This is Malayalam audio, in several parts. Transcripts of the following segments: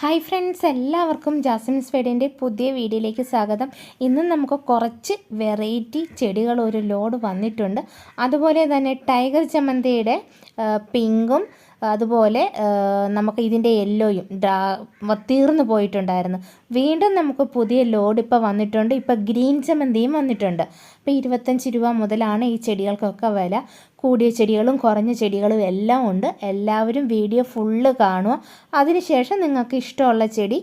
ഹായ് ഫ്രണ്ട്സ് എല്ലാവർക്കും ജാസ്മിൻസ് സ്പേഡിന്റെ പുതിയ വീഡിയോയിലേക്ക് സ്വാഗതം. ഇന്ന് നമുക്ക് കുറച്ച് വെറൈറ്റി ചെടികൾ ഒരു ലോഡ് വന്നിട്ടുണ്ട്. അതുപോലെ തന്നെ ടൈഗർ ചമ്മന്തിയുടെ പിങ്കും അതുപോലെ നമുക്ക് ഇതിന്റെ യെല്ലോയും തീർന്നു പോയിട്ടുണ്ടായിരുന്നു. വീണ്ടും നമുക്ക് പുതിയ ലോഡ് ഇപ്പോൾ വന്നിട്ടുണ്ട്. ഇപ്പോൾ ഗ്രീൻ ചമ്മന്തിയും വന്നിട്ടുണ്ട്. അപ്പോൾ ഇരുപത്തഞ്ച് രൂപ മുതലാണ് ഈ ചെടികൾക്കൊക്കെ വില. കൂടിയ ചെടികളും കുറഞ്ഞ ചെടികളും എല്ലാം ഉണ്ട്. എല്ലാവരും വീഡിയോ ഫുള്ള് കാണുക. അതിനുശേഷം നിങ്ങൾക്ക് ഇഷ്ടമുള്ള ചെടി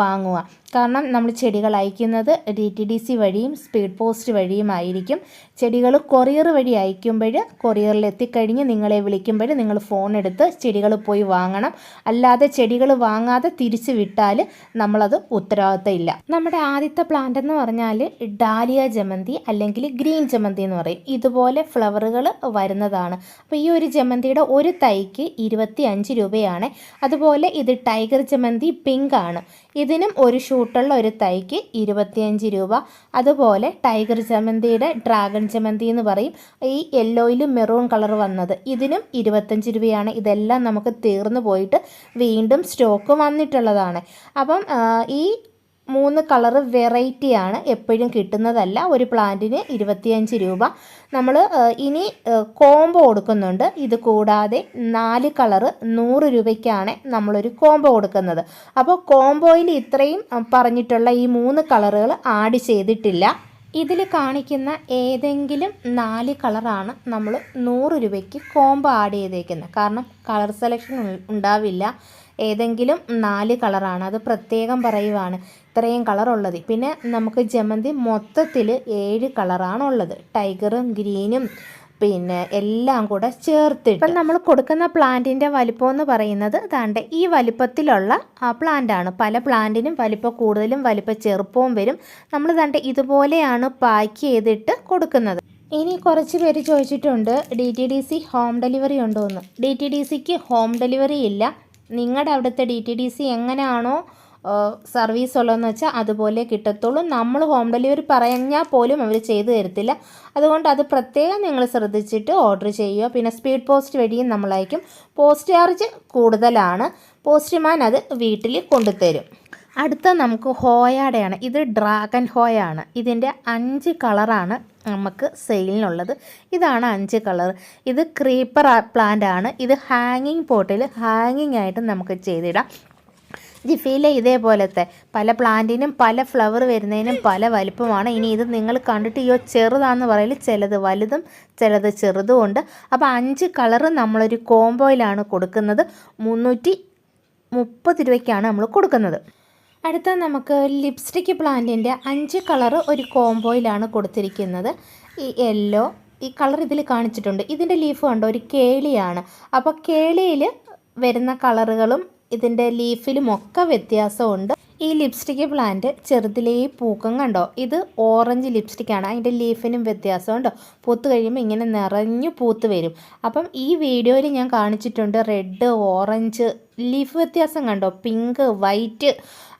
വാങ്ങുക. കാരണം നമ്മൾ ചെടികൾ അയക്കുന്നത് ഡി ടി ഡി സി വഴിയും സ്പീഡ് പോസ്റ്റ് വഴിയുമായിരിക്കും ചെടികൾ കൊറിയർ വഴി അയക്കുമ്പോൾ കൊറിയറിൽ എത്തിക്കഴിഞ്ഞ് നിങ്ങളെ വിളിക്കുമ്പോൾ നിങ്ങൾ ഫോൺ എടുത്ത് ചെടികൾ പോയി വാങ്ങണം. അല്ലാതെ ചെടികൾ വാങ്ങാതെ തിരിച്ചു വിട്ടാൽ നമ്മളത് ഉത്തരവാദിത്തം ഇല്ല നമ്മുടെ ആദ്യത്തെ പ്ലാന്റ് എന്ന് പറഞ്ഞാൽ ഡാലിയ ജമന്തി അല്ലെങ്കിൽ ഗ്രീൻ ജമന്തി എന്ന് പറയും. ഇതുപോലെ ഫ്ലവറുകൾ വരുന്നതാണ്. അപ്പോൾ ഈ ഒരു ജമന്തിയുടെ ഒരു തൈക്ക് ഇരുപത്തി അഞ്ച് രൂപയാണ്. അതുപോലെ ഇത് ടൈഗർ ജമന്തി പിങ്ക് ആണ്. ഇതിനും ഒരു ഷൂട്ടുള്ള ഒരു തൈക്ക് ഇരുപത്തിയഞ്ച് രൂപ. അതുപോലെ ടൈഗർ ജമന്തിയുടെ ഡ്രാഗൺ ജമന്തി എന്ന് പറയും. ഈ യെല്ലോയിലും മെറൂൺ കളർ വന്നത്. ഇതിനും ഇരുപത്തഞ്ച് രൂപയാണ്. ഇതെല്ലാം നമുക്ക് തീർന്നു പോയിട്ട് വീണ്ടും സ്റ്റോക്ക് വന്നിട്ടുള്ളതാണ്. അപ്പം ഈ മൂന്ന് കളറ് വെറൈറ്റിയാണ് എപ്പോഴും കിട്ടുന്നതല്ല. ഒരു പ്ലാന്റിന് ഇരുപത്തിയഞ്ച് രൂപ. നമ്മൾ ഇനി കോംബോ കൊടുക്കുന്നുണ്ട്. ഇത് കൂടാതെ നാല് കളറ് നൂറ് രൂപയ്ക്കാണ് നമ്മളൊരു കോംബോ കൊടുക്കുന്നത്. അപ്പോൾ കോംബോയിൽ ഇത്രയും പറഞ്ഞിട്ടുള്ള ഈ മൂന്ന് കളറുകൾ ആഡ് ചെയ്തിട്ടില്ല. ഇതിൽ കാണിക്കുന്ന ഏതെങ്കിലും നാല് കളറാണ് നമ്മൾ നൂറ് രൂപയ്ക്ക് കോംബോ ആഡ് ചെയ്തേക്കുന്നത് കാരണം കളർ സെലക്ഷൻ ഉണ്ടാവില്ല. ഏതെങ്കിലും നാല് കളറാണ്. അത് പ്രത്യേകം പറയുവാണ്. ഇത്രയും കളറുള്ളത്. പിന്നെ നമുക്ക് ജമന്തി മൊത്തത്തിൽ ഏഴ് കളറാണുള്ളത്. ടൈഗറും ഗ്രീനും പിന്നെ എല്ലാം കൂടെ ചേർത്തിട്ട്. ഇപ്പം നമ്മൾ കൊടുക്കുന്ന പ്ലാന്റിന്റെ വലിപ്പം എന്ന് പറയുന്നത് താണ്ട ഈ വലിപ്പത്തിലുള്ള പ്ലാന്റാണ്. പല പ്ലാന്റിനും വലിപ്പം കൂടുതലും വലിപ്പം ചെറുപ്പവും വരും. നമ്മൾ താണ്ട ഇതുപോലെയാണ് പാക്ക് ചെയ്തിട്ട് കൊടുക്കുന്നത്. ഇനി കുറച്ച് പേര് ചോദിച്ചിട്ടുണ്ട് D T D C home delivery ഉണ്ടോ എന്ന് ഡി ടി ഡി സിക്ക് ഹോം ഡെലിവറി ഇല്ല. നിങ്ങളുടെ അവിടുത്തെ ഡി ടി ഡി സി എങ്ങനെയാണോ സർവീസ് ഉള്ളതെന്ന് വെച്ചാൽ അതുപോലെ കിട്ടത്തുള്ളൂ. നമ്മൾ ഹോം ഡെലിവറി പറഞ്ഞാൽ പോലും അവർ ചെയ്തു തരത്തില്ല. അതുകൊണ്ട് അത് പ്രത്യേകം നിങ്ങൾ ശ്രദ്ധിച്ചിട്ട് ഓർഡർ ചെയ്യുക. പിന്നെ സ്പീഡ് പോസ്റ്റ് വഴിയും നമ്മളയക്കും. പോസ്റ്റ് ചാർജ് കൂടുതലാണ്. പോസ്റ്റ്മാൻ അത് വീട്ടിൽ കൊണ്ടുതരും. അടുത്ത നമുക്ക് ഹോയാടയാണ്. ഇത് ഡ്രാഗൺ ഹോയാണ്. ഇതിന്റെ അഞ്ച് കളറാണ് നമുക്ക് സെയിലിനുള്ളത്. ഇതാണ് അഞ്ച് കളർ. ഇത് ക്രീപ്പർ പ്ലാന്റ് ആണ്. ഇത് ഹാങ്ങിങ് പോട്ടിൽ ഹാങ്ങിങ് ആയിട്ട് നമുക്ക് ചെയ്തിടാം. ജിഫിയിലെ ഇതേപോലത്തെ. പല പ്ലാന്റിനും പല ഫ്ലവർ വരുന്നതിനും പല വലുപ്പമാണ്. ഇനി ഇത് നിങ്ങൾ കണ്ടിട്ട് അയ്യോ ചെറുതാന്ന് പറയൽ ചിലത് വലുതും ചിലത് ചെറുതും ഉണ്ട്. അപ്പോൾ അഞ്ച് കളറ് നമ്മളൊരു കോംബോയിലാണ് കൊടുക്കുന്നത്. മുന്നൂറ്റി മുപ്പത് രൂപയ്ക്കാണ് നമ്മൾ കൊടുക്കുന്നത്. അടുത്ത നമുക്ക് ലിപ്സ്റ്റിക് പ്ലാന്റിന്റെ അഞ്ച് കളറ് ഒരു കോംബോയിലാണ് കൊടുത്തിരിക്കുന്നത്. ഈ യെല്ലോ ഈ കളർ ഇതിൽ കാണിച്ചിട്ടുണ്ട്. ഇതിന്റെ ലീഫ് കണ്ടോ? ഒരു കേളിയാണ്. അപ്പോൾ കേളിയിൽ വരുന്ന കളറുകളും ഇതിന്റെ ലീഫിലും ഒക്കെ വ്യത്യാസമുണ്ട്. ഈ ലിപ്സ്റ്റിക് പ്ലാന്റ് ചെറുതിലേ പൂക്കം കണ്ടോ? ഇത് ഓറഞ്ച് ലിപ്സ്റ്റിക്കാണ്. അതിന്റെ ലീഫിനും വ്യത്യാസമുണ്ട്. പൂത്ത് കഴിയുമ്പോൾ ഇങ്ങനെ നിറഞ്ഞു പൂത്ത് വരും. അപ്പം ഈ വീഡിയോയിൽ ഞാൻ കാണിച്ചിട്ടുണ്ട് റെഡ് ഓറഞ്ച് ലീഫ് വ്യത്യാസം കണ്ടോ? പിങ്ക് വൈറ്റ്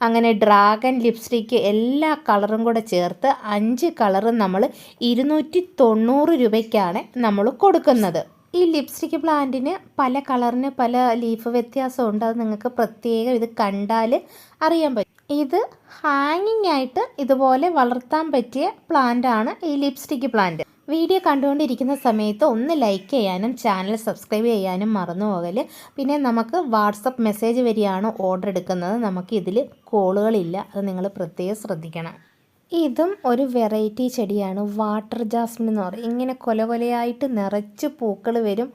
അങ്ങനെ ഡ്രാഗൺ ലിപ്സ്റ്റിക്ക് എല്ലാ കളറും കൂടെ ചേർത്ത് അഞ്ച് കളറും നമ്മൾ ഇരുന്നൂറ്റി തൊണ്ണൂറ് രൂപയ്ക്കാണ് നമ്മൾ കൊടുക്കുന്നത്. ഈ ലിപ്സ്റ്റിക് പ്ലാന്റിന് പല കളറിന് പല ലീഫ് വ്യത്യാസമുണ്ട്. അത് നിങ്ങൾക്ക് പ്രത്യേകം ഇത് കണ്ടാൽ അറിയാൻ പറ്റും. ഇത് ഹാങ്ങിങ് ആയിട്ട് ഇതുപോലെ വളർത്താൻ പറ്റിയ പ്ലാന്റ് ആണ് ഈ ലിപ്സ്റ്റിക് പ്ലാന്റ് വീഡിയോ കണ്ടുകൊണ്ടിരിക്കുന്ന സമയത്ത് ഒന്ന് ലൈക്ക് ചെയ്യാനും ചാനൽ സബ്സ്ക്രൈബ് ചെയ്യാനും മറന്നു പോകൽ. പിന്നെ നമുക്ക് വാട്സപ്പ് മെസ്സേജ് വരികയാണ് ഓർഡർ എടുക്കുന്നത്. നമുക്ക് ഇതിൽ കോളുകളില്ല അത് നിങ്ങൾ പ്രത്യേകം ശ്രദ്ധിക്കണം. ഇതും ഒരു വെറൈറ്റി ചെടിയാണ്. വാട്ടർ ജാസ്മിൻ എന്ന് പറയും. ഇങ്ങനെ കൊല കൊലയായിട്ട് നിറച്ച് പൂക്കൾ വരും.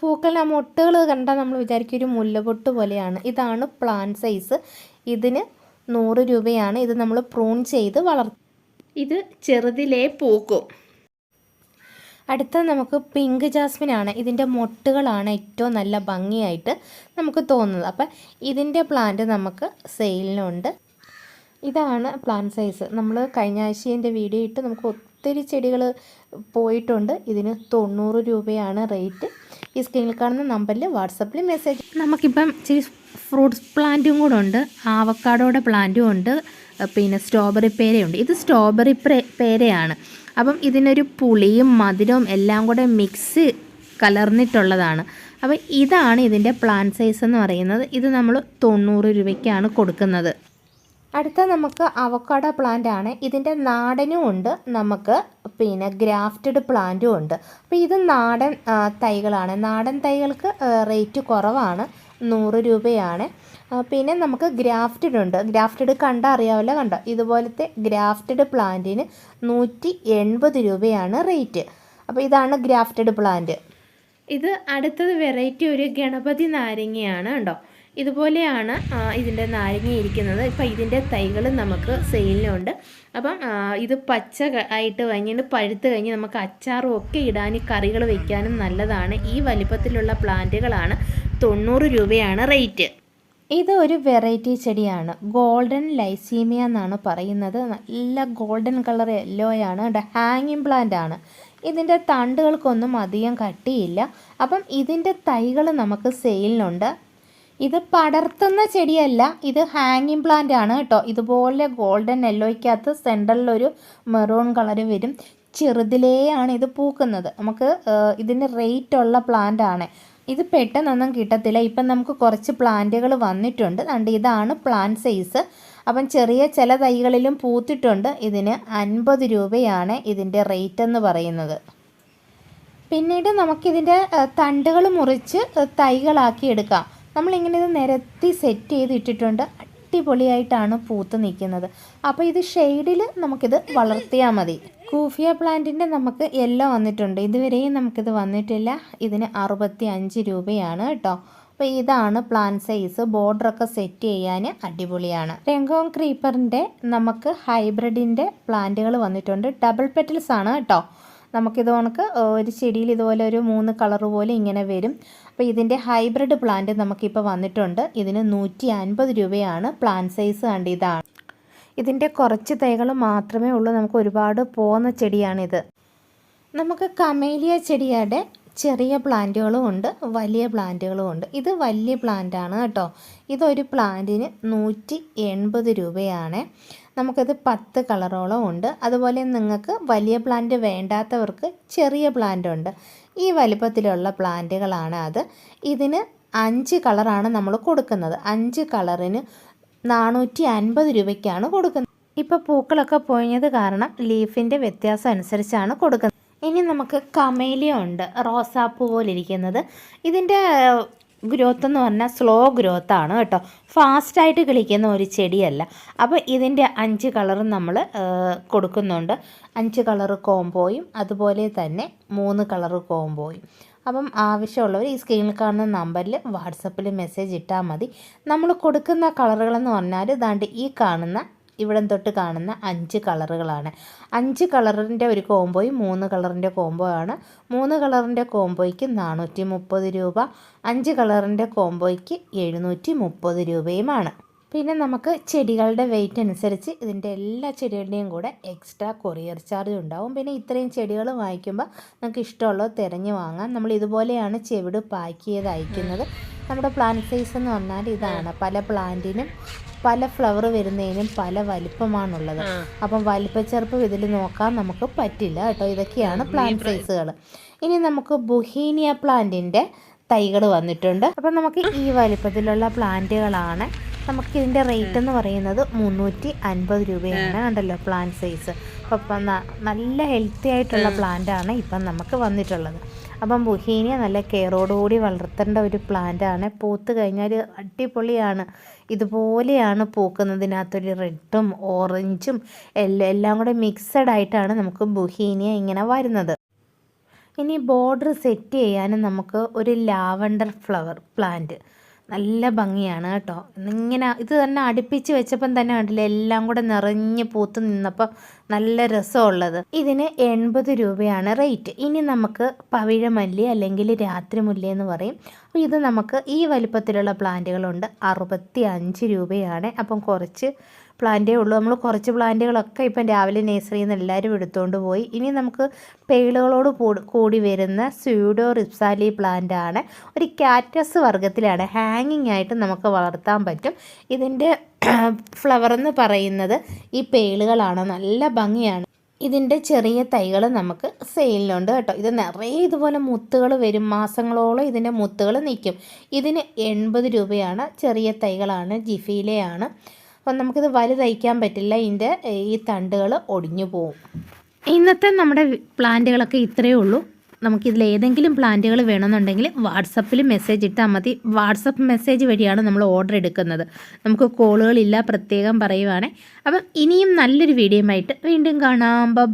പൂക്കളിൽ ആ മൊട്ടുകൾ കണ്ടാൽ നമ്മൾ വിചാരിക്കും ഒരു മുല്ലപൊട്ട് പോലെയാണ്. ഇതാണ് പ്ലാൻ സൈസ് ഇതിന് നൂറ് രൂപയാണ്. ഇത് നമ്മൾ പ്രൂൺ ചെയ്ത് വളർത്തും ഇത് ചെറുതിലേ പൂക്കും. അടുത്ത നമുക്ക് പിങ്ക് ജാസ്മിൻ ആണ്. ഇതിന്റെ മൊട്ടുകളാണ് ഏറ്റവും നല്ല ഭംഗിയായിട്ട് നമുക്ക് തോന്നുന്നത്. അപ്പം ഇതിന്റെ പ്ലാന്റ് നമുക്ക് സെയിലിനുണ്ട് ഇതാണ് പ്ലാൻ സൈസ് നമ്മൾ കഴിഞ്ഞ ആഴ്ച വീഡിയോ ഇട്ട് നമുക്ക് ഒത്തിരി ചെടികൾ പോയിട്ടുണ്ട്. ഇതിന് തൊണ്ണൂറ് രൂപയാണ് റേറ്റ് ഈ സ്ക്രീനിൽ കാണുന്ന നമ്പറിൽ വാട്സപ്പിൽ മെസ്സേജ് നമുക്കിപ്പം ഇച്ചിരി ഫ്രൂട്ട്സ് പ്ലാന്റും കൂടെ ഉണ്ട്. ആവക്കാടോടെ പ്ലാന്റും ഉണ്ട്. പിന്നെ സ്ട്രോബെറി പേരയുണ്ട് ഇത് സ്ട്രോബെറി പേരയാണ്. അപ്പം ഇതിനൊരു പുളിയും മധുരവും എല്ലാം കൂടെ മിക്സ് കലർന്നിട്ടുള്ളതാണ്. അപ്പം ഇതാണ് ഇതിന്റെ പ്ലാൻ സൈസ് എന്ന് പറയുന്നത്. ഇത് നമ്മൾ തൊണ്ണൂറ് രൂപയ്ക്കാണ് കൊടുക്കുന്നത്. അടുത്ത നമുക്ക് അവക്കാട പ്ലാന്റ് ആണ്. ഇതിന്റെ നാടനും ഉണ്ട്. നമുക്ക് പിന്നെ ഗ്രാഫ്റ്റഡ് പ്ലാന്റും ഉണ്ട്. അപ്പോൾ ഇത് നാടൻ തൈകളാണ്. നാടൻ തൈകൾക്ക് റേറ്റ് കുറവാണ്. നൂറ് രൂപയാണ്. പിന്നെ നമുക്ക് ഗ്രാഫ്റ്റഡ് ഉണ്ട്. ഗ്രാഫ്റ്റഡ് കണ്ട അറിയാമല്ലോ കണ്ടോ? ഇതുപോലത്തെ ഗ്രാഫ്റ്റഡ് പ്ലാന്റിന് നൂറ്റി എൺപത് രൂപയാണ് റേറ്റ് അപ്പോൾ ഇതാണ് ഗ്രാഫ്റ്റഡ് പ്ലാന്റ് ഇത് അടുത്തത് വെറൈറ്റി ഒരു ഗണപതി നാരങ്ങയാണ് കണ്ടോ? ഇതുപോലെയാണ് ഇതിന്റെ നാരങ്ങ ഇരിക്കുന്നത്. ഇപ്പം ഇതിന്റെ തൈകൾ നമുക്ക് സെയിലിനുണ്ട്. അപ്പം ഇത് പച്ച ആയിട്ട് കഴിഞ്ഞിട്ട് പഴുത്ത് കഴിഞ്ഞ് നമുക്ക് അച്ചാറും ഒക്കെ ഇടാൻ കറികൾ വയ്ക്കാനും നല്ലതാണ്. ഈ വലിപ്പത്തിലുള്ള പ്ലാന്റുകളാണ് തൊണ്ണൂറ് രൂപയാണ് റേറ്റ്. ഇത് ഒരു വെറൈറ്റി ചെടിയാണ്. ഗോൾഡൻ ലൈസീമിയ എന്നാണ് പറയുന്നത്. നല്ല ഗോൾഡൻ കളർ യെല്ലോയാണ്. ഹാങ്ങിങ് പ്ലാന്റ് ആണ്. ഇതിന്റെ തണ്ടുകൾക്കൊന്നും അധികം കട്ടിയില്ല. അപ്പം ഇതിന്റെ തൈകൾ നമുക്ക് സെയിലിനുണ്ട്. ഇത് പടർത്തുന്ന ചെടിയല്ല ഇത് ഹാങ്ങിങ് പ്ലാന്റ് ആണ് കേട്ടോ. ഇതുപോലെ ഗോൾഡൻ യെല്ലോയ്ക്കകത്ത് സെന്ററിലൊരു മെറൂൺ കളർ വരും. ചെറുതിലേയാണ് ഇത് പൂക്കുന്നത്. നമുക്ക് ഇതിന് റേറ്റ് ഉള്ള പ്ലാന്റ് ആണ്. ഇത് പെട്ടെന്നൊന്നും കിട്ടത്തില്ല. ഇപ്പം നമുക്ക് കുറച്ച് പ്ലാന്റുകൾ വന്നിട്ടുണ്ട്. കണ്ട് ഇതാണ് പ്ലാന്റ് സൈസ് അപ്പം ചെറിയ ചില തൈകളിലും പൂത്തിട്ടുണ്ട്. ഇതിന് അൻപത് രൂപയാണ് ഇതിന്റെ റേറ്റ് എന്ന് പറയുന്നത്. പിന്നീട് നമുക്കിതിന്റെ തണ്ടുകൾ മുറിച്ച് തൈകളാക്കി എടുക്കാം. നമ്മളിങ്ങനെ ഇത് നിരത്തി സെറ്റ് ചെയ്ത് ഇട്ടിട്ടുണ്ട് അടിപൊളിയായിട്ടാണ് പൂത്ത് നിൽക്കുന്നത്. അപ്പോൾ ഇത് ഷെയ്ഡിൽ നമുക്കിത് വളർത്തിയാൽ മതി. കൂഫിയ പ്ലാന്റിന്റെ നമുക്ക് എല്ലാം വന്നിട്ടുണ്ട്. ഇതുവരെയും നമുക്കിത് വന്നിട്ടില്ല. ഇതിന് അറുപത്തി അഞ്ച് രൂപയാണ് കേട്ടോ. അപ്പോൾ ഇതാണ് പ്ലാൻ സൈസ് ബോർഡറൊക്കെ സെറ്റ് ചെയ്യാൻ അടിപൊളിയാണ്. രംഗോം ക്രീപ്പറിന്റെ നമുക്ക് ഹൈബ്രിഡിന്റെ പ്ലാന്റുകൾ വന്നിട്ടുണ്ട്. ഡബിൾ പെറ്റൽസ് ആണ് കേട്ടോ. നമുക്കിത് കണക്ക് ഒരു ചെടിയിൽ ഇതുപോലെ ഒരു മൂന്ന് കളർ പോലെ ഇങ്ങനെ വരും. അപ്പോൾ ഇതിന്റെ ഹൈബ്രിഡ് പ്ലാന്റ് നമുക്കിപ്പോൾ വന്നിട്ടുണ്ട്. ഇതിന് നൂറ്റി അൻപത് രൂപയാണ് പ്ലാൻ സൈസ് കണ്ട് ഇതാണ്. ഇതിന്റെ കുറച്ച് തൈകൾ മാത്രമേ ഉള്ളൂ. നമുക്ക് ഒരുപാട് പോകുന്ന ചെടിയാണിത്. നമുക്ക് കമേലിയ ചെടിയുടെ ചെറിയ പ്ലാന്റുകളും ഉണ്ട് വലിയ പ്ലാന്റുകളും ഉണ്ട്. ഇത് വലിയ പ്ലാന്റാണ് കേട്ടോ. ഇതൊരു പ്ലാന്റിന് നൂറ്റി എൺപത് രൂപയാണ്. നമുക്കത് പത്ത് കളറോളം ഉണ്ട്. അതുപോലെ നിങ്ങൾക്ക് വലിയ പ്ലാന്റ് വേണ്ടാത്തവർക്ക് ചെറിയ പ്ലാന്റ് ഉണ്ട്. ഈ വലിപ്പത്തിലുള്ള പ്ലാന്റുകളാണ് അത്. ഇതിന് അഞ്ച് കളറാണ് നമ്മൾ കൊടുക്കുന്നത്. അഞ്ച് കളറിന് നാനൂറ്റി അൻപത് രൂപയ്ക്കാണ് കൊടുക്കുന്നത്. ഇപ്പോൾ പൂക്കളൊക്കെ പൊഴിഞ്ഞത് കാരണം ലീഫിന്റെ വ്യത്യാസം അനുസരിച്ചാണ് കൊടുക്കുന്നത്. ഇനി നമുക്ക് കമേലിയ ഉണ്ട്. റോസാപ്പൂ പോലെ ഇതിന്റെ ഗ്രോത്ത് എന്ന് പറഞ്ഞാൽ സ്ലോ ഗ്രോത്ത് ആണ് കേട്ടോ. ഫാസ്റ്റായിട്ട് കിളിക്കുന്ന ഒരു ചെടിയല്ല. അപ്പോൾ ഇതിന്റെ അഞ്ച് കളറും നമ്മൾ കൊടുക്കുന്നുണ്ട്. അഞ്ച് കളറ് കോംബോയും അതുപോലെ തന്നെ മൂന്ന് കളറ് കോംബോയും അപ്പം ആവശ്യമുള്ളവർ ഈ സ്ക്രീനിൽ കാണുന്ന നമ്പറിൽ വാട്സപ്പിൽ മെസ്സേജ് ഇട്ടാൽ മതി. നമ്മൾ കൊടുക്കുന്ന കളറുകളെന്ന് പറഞ്ഞാൽ ദാണ്ട് ഈ കാണുന്ന ഇവിടം തൊട്ട് കാണുന്ന അഞ്ച് കളറുകളാണ്. അഞ്ച് കളറിന്റെ ഒരു കോംബോയും മൂന്ന് കളറിന്റെ കോംബോ ആണ് മൂന്ന് കളറിന്റെ കോംബോയ്ക്ക് നാനൂറ്റി മുപ്പത് രൂപ അഞ്ച് കളറിന്റെ കോംബോയ്ക്ക് എഴുന്നൂറ്റി മുപ്പത് രൂപയുമാണ്. പിന്നെ നമുക്ക് ചെടികളുടെ വെയിറ്റ് അനുസരിച്ച് ഇതിന്റെ എല്ലാ ചെടികളുടെയും കൂടെ എക്സ്ട്രാ കൊറിയർ ചാർജ് ഉണ്ടാവും. പിന്നെ ഇത്രയും ചെടികൾ വാങ്ങിക്കുമ്പോൾ നമുക്ക് ഇഷ്ടമുള്ളത് തിരഞ്ഞ് വാങ്ങാം. നമ്മൾ ഇതുപോലെയാണ് ചെവിട് പാക്ക് ചെയ്ത് അയക്കുന്നത്. നമ്മുടെ പ്ലാന്റ് സൈസ് എന്ന് പറഞ്ഞാൽ ഇതാണ്. പല പ്ലാന്റിനും പല ഫ്ലവർ വരുന്നതിനും പല വലിപ്പമാണുള്ളത്. അപ്പം വലിപ്പച്ചെറുപ്പം ഇതിൽ നോക്കാൻ നമുക്ക് പറ്റില്ല കേട്ടോ. ഇതൊക്കെയാണ് പ്ലാന്റ് സൈസുകൾ ഇനി നമുക്ക് ബുഹീനിയ പ്ലാന്റിന്റെ തൈകൾ വന്നിട്ടുണ്ട്. അപ്പം നമുക്ക് ഈ വലിപ്പത്തിലുള്ള പ്ലാന്റുകളാണ് നമുക്ക് ഇതിന്റെ റേറ്റ് എന്ന് പറയുന്നത് മുന്നൂറ്റി അൻപത് രൂപയാണ് ഉണ്ടല്ലോ പ്ലാന്റ് സൈസ് അപ്പം നല്ല ഹെൽത്തി ആയിട്ടുള്ള പ്ലാന്റ് ആണ് ഇപ്പം നമുക്ക് വന്നിട്ടുള്ളത്. അപ്പം ബുഹീനിയ നല്ല കെയറോടുകൂടി വളർത്തേണ്ട ഒരു പ്ലാന്റ് ആണ്. പൂത്ത് കഴിഞ്ഞാൽ അടിപൊളിയാണ്. ഇതുപോലെയാണ് പൂക്കുന്നതിനകത്തൊരു റെഡും ഓറഞ്ചും എല്ലാം എല്ലാം കൂടെ മിക്സഡ് ആയിട്ടാണ് നമുക്ക് ബുഹീനിയ ഇങ്ങനെ വരുന്നത്. ഇനി ബോർഡർ സെറ്റ് ചെയ്യാനും നമുക്ക് ഒരു ലാവണ്ടർ ഫ്ലവർ പ്ലാന്റ് നല്ല ഭംഗിയാണ് കേട്ടോ. ഇങ്ങനെ ഇത് തന്നെ അടുപ്പിച്ച് വെച്ചപ്പം തന്നെ കണ്ടില്ല എല്ലാം കൂടെ നിറഞ്ഞ് പൂത്ത് നിന്നപ്പോൾ നല്ല രസമുള്ളത്. ഇതിന് എൺപത് രൂപയാണ് റേറ്റ് ഇനി നമുക്ക് പവിഴമല്ലി അല്ലെങ്കിൽ രാത്രിമുല്ല എന്ന് പറയും. അപ്പോൾ ഇത് നമുക്ക് ഈ വലിപ്പത്തിലുള്ള പ്ലാന്റുകളുണ്ട് അറുപത്തി രൂപയാണ്. അപ്പം കുറച്ച് പ്ലാന്റേ ഉള്ളൂ. നമ്മൾ കുറച്ച് പ്ലാന്റുകളൊക്കെ ഇപ്പം രാവിലെ നേഴ്സറിയിൽ നിന്ന് എല്ലാവരും എടുത്തുകൊണ്ട് പോയി. ഇനി നമുക്ക് പേളുകളോട് കൂടി- വരുന്ന സ്യൂഡോ റിപ്സാലി പ്ലാന്റ് ആണ്. ഒരു കാറ്റസ് വർഗത്തിലാണ് ഹാങ്ങിങ് ആയിട്ട് നമുക്ക് വളർത്താൻ പറ്റും. ഇതിന്റെ ഫ്ലവർ എന്ന് പറയുന്നത് ഈ പേളുകളാണ്. നല്ല ഭംഗിയാണ്. ഇതിന്റെ ചെറിയ തൈകൾ നമുക്ക് സെയിലിനുണ്ട് കേട്ടോ. ഇത് നിറയെ ഇതുപോലെ മുത്തുകൾ വരും. മാസങ്ങളോളം ഇതിന്റെ മുത്തുകൾ നിൽക്കും. ഇതിന് എൺപത് രൂപയാണ് ചെറിയ തൈകളാണ്. ജിഫിയിലെയാണ് അപ്പം നമുക്കിത് വലുതയ്ക്കാൻ പറ്റില്ല. ഇതിന്റെ ഈ തണ്ടുകൾ ഒടിഞ്ഞു പോവും. ഇന്നത്തെ നമ്മുടെ പ്ലാന്റുകളൊക്കെ ഇത്രയേ ഉള്ളൂ. നമുക്കിതിൽ ഏതെങ്കിലും പ്ലാന്റുകൾ വേണമെന്നുണ്ടെങ്കിൽ വാട്സപ്പിൽ മെസ്സേജ് ഇട്ടാൽ മതി. വാട്സപ്പ് മെസ്സേജ് വഴിയാണ് നമ്മൾ ഓർഡർ എടുക്കുന്നത്. നമുക്ക് കോളുകളില്ല പ്രത്യേകം പറയുവാണേ. അപ്പം ഇനിയും നല്ലൊരു വീഡിയോ ആയിട്ട് വീണ്ടും കാണാം. ബ.